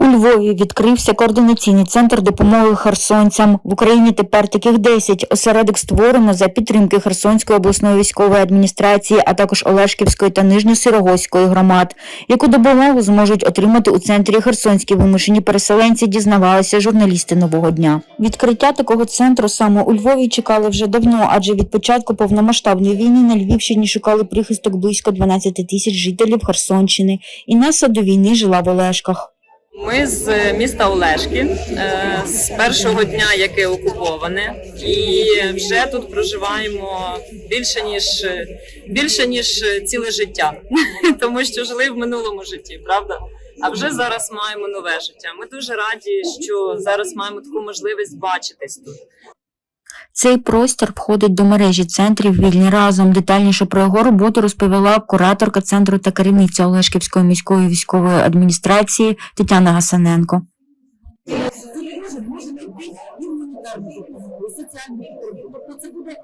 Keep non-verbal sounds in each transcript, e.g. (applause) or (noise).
У Львові відкрився координаційний центр допомоги херсонцям. В Україні тепер таких 10. Осередок створено за підтримки Херсонської обласної військової адміністрації, а також Олешківської та Нижньосирогоської громад. Яку допомогу зможуть отримати у центрі херсонські вимушені переселенці, дізнавалися журналісти нового дня. Відкриття такого центру саме у Львові чекали вже давно, адже від початку повномасштабної війни на Львівщині шукали прихисток близько 12 тисяч жителів Херсонщини. Інеса до війни жила в Олешках. Ми з міста Олешки е, з першого дня, яке окуповане, і вже тут проживаємо більше ніж більше ніж ціле життя, (laughs) тому що жили в минулому житті, правда? А вже зараз маємо нове життя. Ми дуже раді, що зараз маємо таку можливість бачитись тут. Цей простір входить до мережі центрів вільні разом. Детальніше про його роботу розповіла кураторка центру та керівниця Олешківської міської військової адміністрації Тетяна Гасаненко. це буде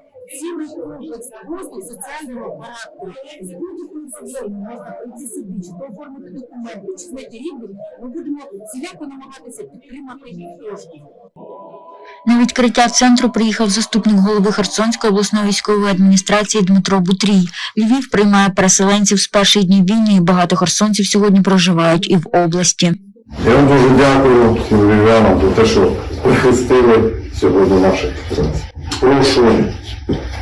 послуг соціального характеру. З будь-якою сферою можна прийти сюди, чи то оформити документи, чи знайти рідних. Ми будемо всіляко намагатися підтримати їх трошки. На відкриття центру приїхав заступник голови Херсонської обласної військової адміністрації Дмитро Бутрій. Львів приймає переселенців з перших днів війни. і Багато херсонців сьогодні проживають і в області. Я вам дуже дякую всім львів'янам за те, що прихистили сьогодні наших. Прошу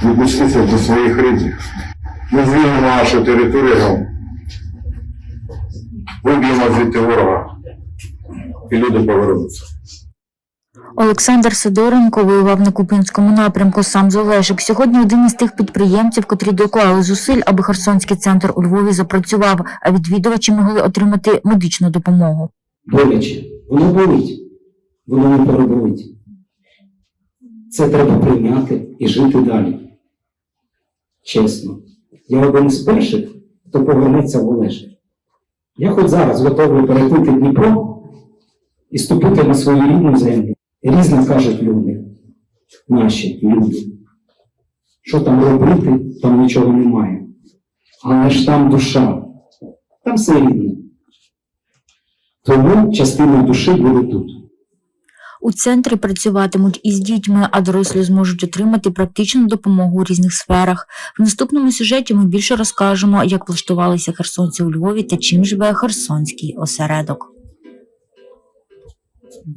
віднестися до своїх рідних. Ми звільнимо нашу територію, виб'ємо звідти ворога, і люди повернуться. Олександр Сидоренко воював на Куп'янському напрямку сам з. Сьогодні один із тих підприємців, котрі доклали зусиль, аби Херсонський центр у Львові запрацював, а відвідувачі могли отримати медичну допомогу. боляче. Воно болить, воно не переболить. Це треба прийняти і жити далі. Чесно. Я один з перших, хто повернеться в Олешик. Я хоч зараз готовий переплити Дніпро і ступити на свою рідну землю. Різно кажуть люди, наші люди. Що там робити, там нічого немає. Але ж там душа, там все рідне. Тому частина душі буде тут. У центрі працюватимуть із дітьми, а дорослі зможуть отримати практичну допомогу у різних сферах. В наступному сюжеті ми більше розкажемо, як влаштувалися херсонці у Львові та чим живе херсонський осередок.